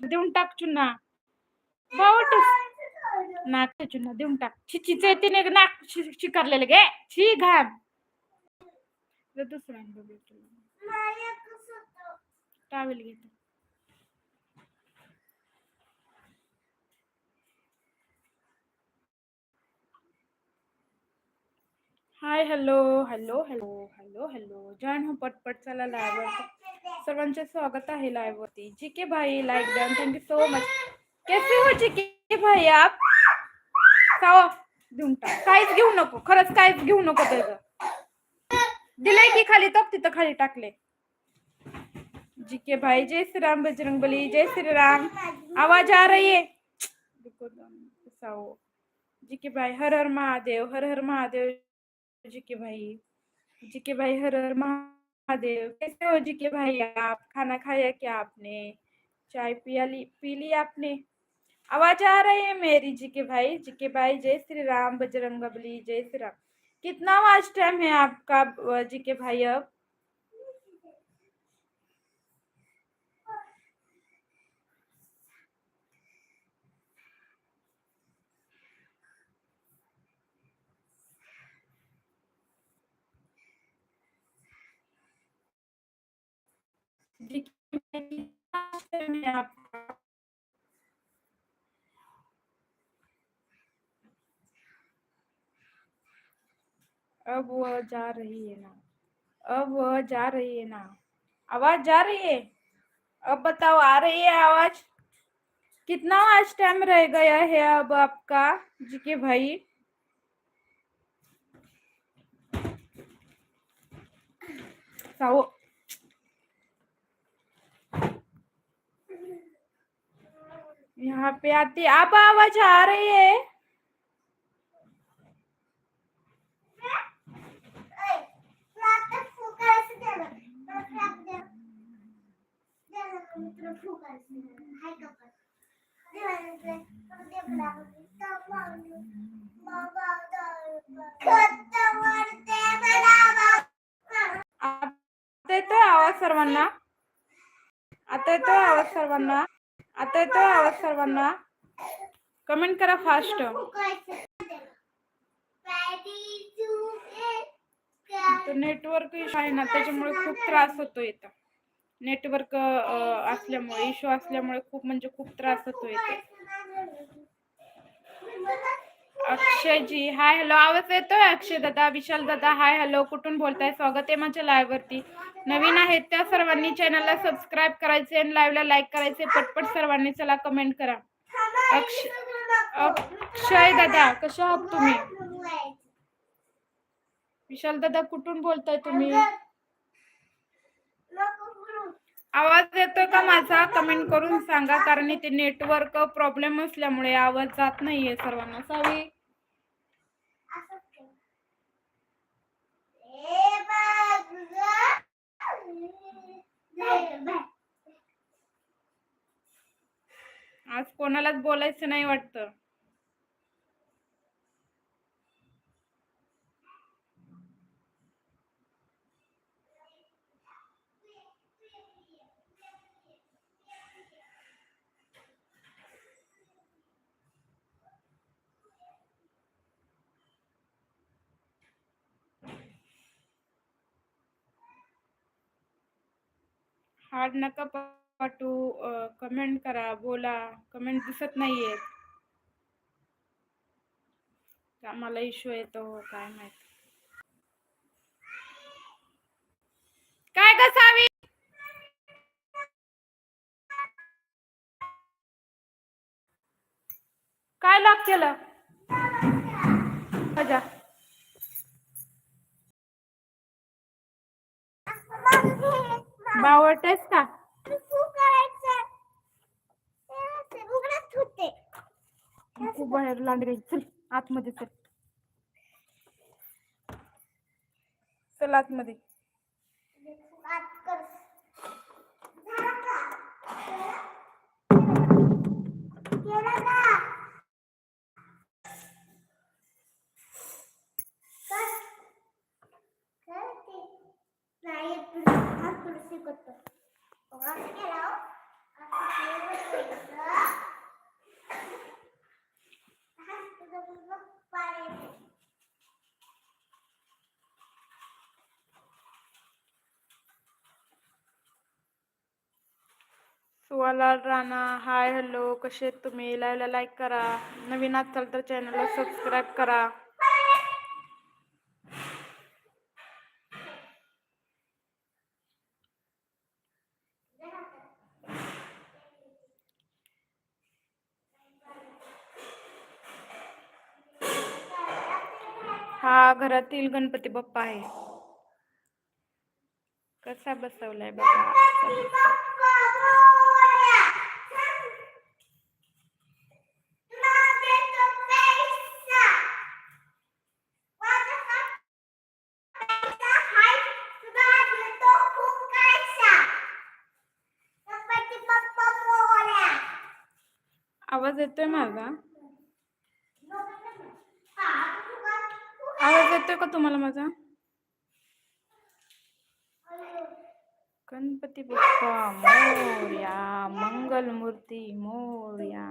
देऊन टाक चुन्ना. बावटच नाक चुन्ना देऊन टाक. छी चिच तिने नाक शिकारलेलं गे. छी घाम जर दुसरं टावेल घेतो. Hi hello. Hello hello hello hello. Join हो पटपट. चला लाईव्ह सर्वांचे स्वागत आहे लाईव्ह वरती. जी के भाई like done thank you so much कैसे हो जी के भाई आप? खाओ टाक. काहीच घेऊ नको. खरंच काहीच घेऊ नको त्याचं. दिलंय की खाली तो तिथं खाली टाकले. जी के भाई, जय श्री राम बजरंग बली जय श्री राम आवाज़ आ रही है जी भाई, हर हर महादेव, हर हर महादेव. जी के भाई जी के भाई, हर हर महादेव कैसे हो जी के भाई? आप खाना खाया क्या आपने? चाय पिया ली, पी ली आपने? आवाज़ आ रही है मेरी जी के भाई। जी के भाई, जय श्री राम, बजरंग बली, जय श्री राम। कितना आवाज़ टाइम है आपका, जी के भाई अब जी के भाई, कितना time है आपका अब वह जा रही है ना। अब वह जा रही है ना। आवाज़ जा रही है? अब बताओ, आ रही है आवाज़? कितना आज टाइम रह गया है अब आपका? जी के भाई। साओ यहाँ पे आती अब आवाज़ आ रही है? आता येतोय आवाज़ सर्वांना आता येतोय आवाज़ सर्वांना आता येतो आवाज सर्वांना. कमेंट करा फास्ट तर नेटवर्क इशू आहे ना त्याच्यामुळे खूप त्रास होतो येतो नेटवर्क असल्यामुळे इशू असल्यामुळे खूप म्हणजे खूप त्रास होतो येतो अक्षय जी हाय हॅलो आवाज येतोय अक्षय दादा? विशाल दादा हाय हॅलो कुठून बोलताय? स्वागत आहे माझ्या लाईव्ह वरती. नवीन आहेत त्या सर्वांनी चॅनलला सबस्क्राईब करायचे आणि लाईव्हला लाईक करायचे. पटपट सर्वांनी चला कमेंट करा. अक्ष अक्षय दादा कशा आहात तुम्ही? विशाल दादा कुठून बोलताय तुम्ही? आवाज येतोय का माझा? कमेंट करून सांगा कारण इथे नेटवर्क प्रॉब्लेम असल्यामुळे आवाज जात नाहीये सर्वांना. सावी आज कोणालाच बोलायचं नाही वाटतं. हार्ड नका पाठवू कमेंट करा बोला कमेंट दिसत नाहीये आम्हाला इश्यू येतो काय माहीत. काय कसावी काय लॉक केलं? अच्छा बावटेस का? खूप बाहेर लांडगे चल आतमध्ये चल. चल आतमध्ये. सुवालाल राणा हाय हॅलो कसे आहेत तुम्ही? लाईव्हला लाईक करा. नवीन असाल तर चॅनलला सबस्क्राईब करा. हा घरातील गणपती बाप्पा आहे. कसा बसवलाय बघा. आवाज येतोय माझा? आवाज येतोय का तुम्हाला माझा? गणपती बाप्पा मोर्या मंगल मूर्ती मोर्या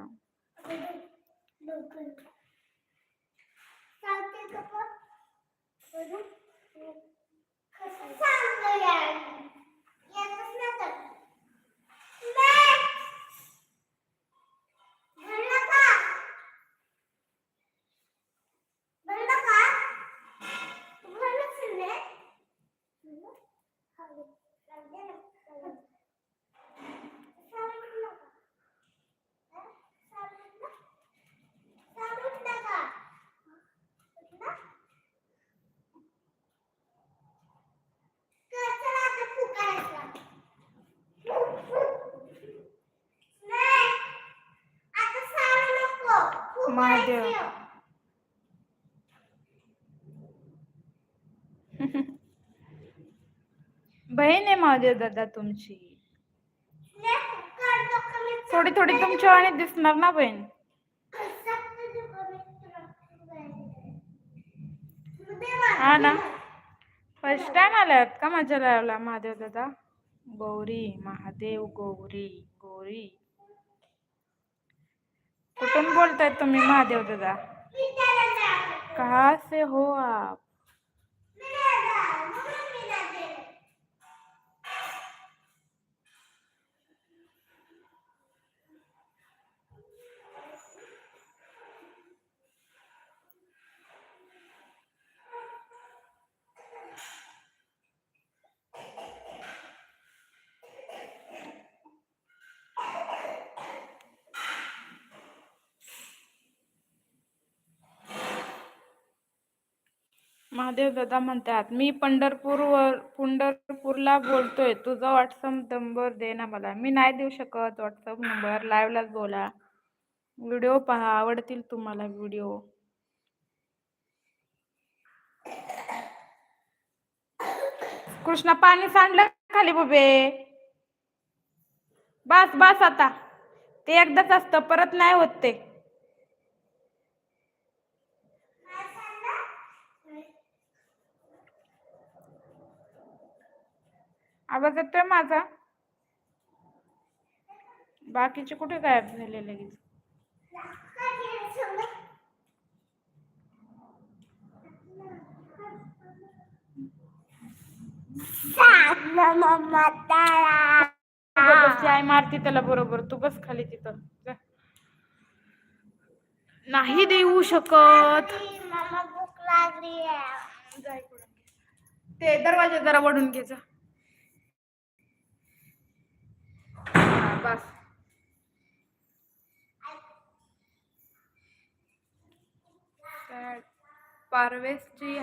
महादेव. बहीण आहे महादेव दादा तुमची. थोडी थोडी तुमच्या आणि दिसणार ना बहीण? हा ना. फर्स्ट टाइम आल्यात का माझ्या लावला महादेव दादा? गौरी महादेव गौरी गौरी. कुठून बोलताय तुम्ही महादेव दादा? कहा से हो आप? महादेव दादा म्हणतात मी पंढरपूरवर पंढरपूरला बोलतोय. तुझा व्हॉट्सअप नंबर दे ना मला. मी नाही देऊ शकत व्हॉट्सअप नंबर लाईव्हलाच बोला. व्हिडिओ पहा. आवडतील तुम्हाला व्हिडिओ. कृष्णा पाणी सांडलं खाली बुबे? बस बस आता. ते एकदाच असतं. परत नाही होत ते. आवाज येतोय माझा? बाकीचे कुठे गायब झाले लगेच? आई मारते त्याला बरोबर. तू बस खाली तिथं. नाही देऊ शकत. ते दरवाजा जरा वडून घे जा हा, बस. तर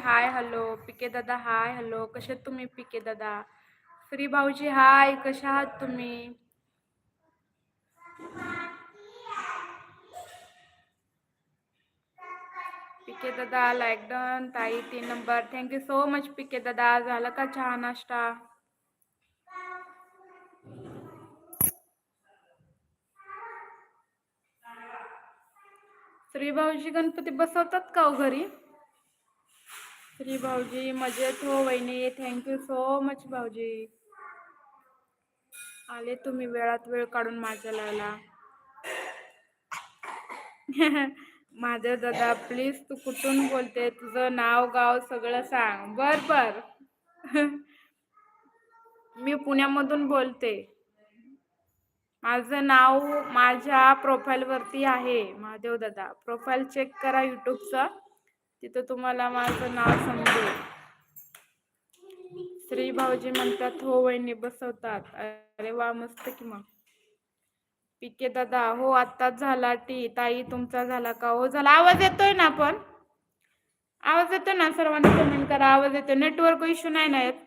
हाय हॅलो. पिके दादा हाय हॅलो. कसे तुम्ही पिके दादा? श्री भाऊजी हाय. कशा आहात तुम्ही? पिके दादा लाईक डन ताई तीन नंबर. थँक्यू सो मच पिके दादा. झालं का चहा नाश्ता? श्री भाऊजी गणपती बसवतात का हो घरी? श्री भाऊजी मजेत हो वहिनी. थँक्यू सो मच भाऊजी. आले तुम्ही वेळात वेळ काढून माझ्या लावला माझ्या दादा प्लीज तू कुठून बोलते? तुझं नाव गाव सगळं सांग. बर बर. मी पुण्यामधून बोलते. माझं नाव माझ्या प्रोफाईलवरती आहे महादेव दादा. प्रोफाईल चेक करा युट्यूबचं तिथं तुम्हाला माझं नाव समजेल. श्री भाऊजी म्हणतात हो वहिनी बसवतात. अरे वा मस्त की मग. पिके दादा हो आत्ताच झाला टी. ताई तुमचा झाला का? हो झाला. आवाज येतोय ना पण? आवाज येतोय ना सर्वांनी? कमेंट करा. आवाज येतोय. नेटवर्क इश्यू नाही ना येत?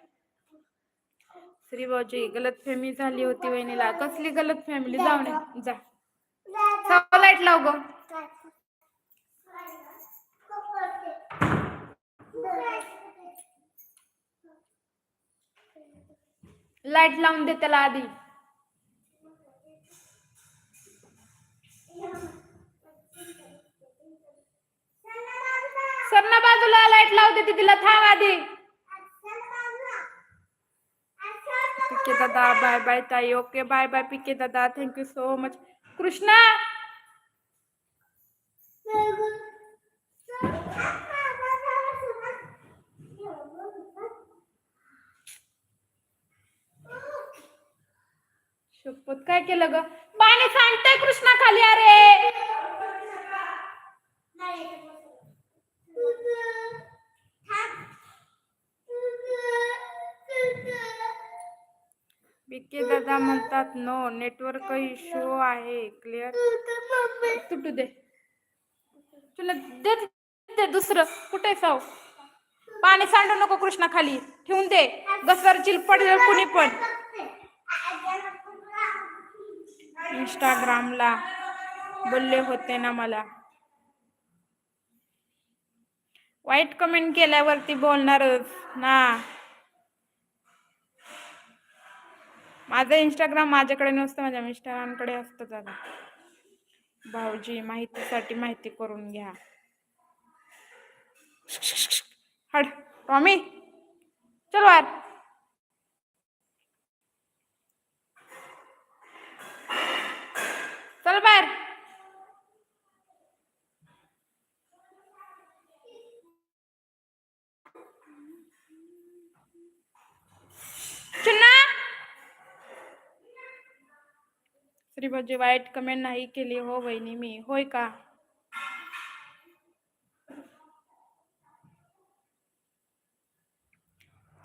श्री भाऊजी गलत फॅमिली झाली होती वहिनीला. कसली गलत फॅमिली जाऊ नये जा लाइट लाव ग. लाइट लावून दे त्याला आधी. सरना बाजूला लाइट लावू दे तिला थांब आधी. पिके दादा, बाय बाय ताई, ओके, बाय बाय पिके दादा थँक्यू सो मच कृष्णा! शपथ काय केलं ग? पाणी सांडतंय कृष्णा खाली, अरे! म्हणतात नो नेटवर्क इश्यू आहे क्लिअर तुटू दे. तुला दे दे दुसरं. कुठे साव? पाणी सांडू नको कृष्णा खाली ठेवून दे. घसरची पडेल कुणी पण. इंस्टाग्रामला बोलले होते ना मला. वाईट कमेंट केल्यावरती बोलणारच ना. माझं इंस्टाग्राम माझ्याकडे नसतं माझ्या मिस्टरांकडे असतं दादा. भाऊजी माहितीसाठी माहिती करून घ्या. हड टॉमी चल वार चल बाहेर चुन्ना श्रीभाजी वाईट कमेंट नाही केली हो वहिनी मी होय का?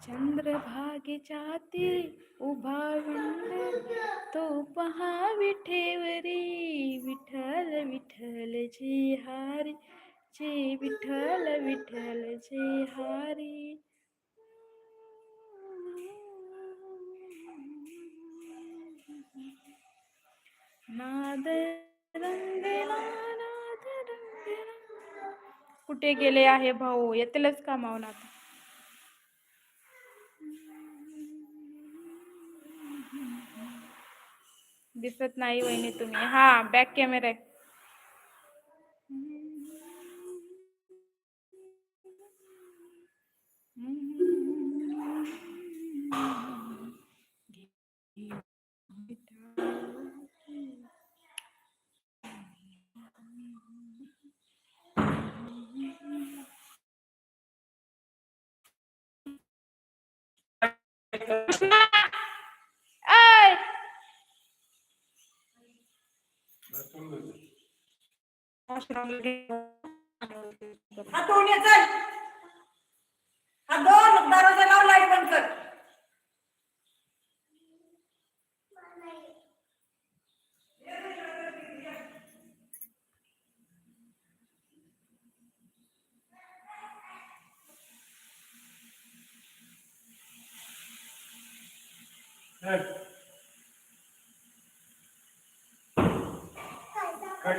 चंद्रभागेच्या तीरी उभा विंड तो पहा विठेवरी विठ्ठल विठ्ठल जे हारी जे विठ्ठल विठ्ठल जे हारी। नाद रंगला नाद रंगला कुठे गेले आहे भाऊ? येतीलच का मावून आता दिसत नाही वहिनी तुम्ही. हा बॅक कॅमेरा आहे. हात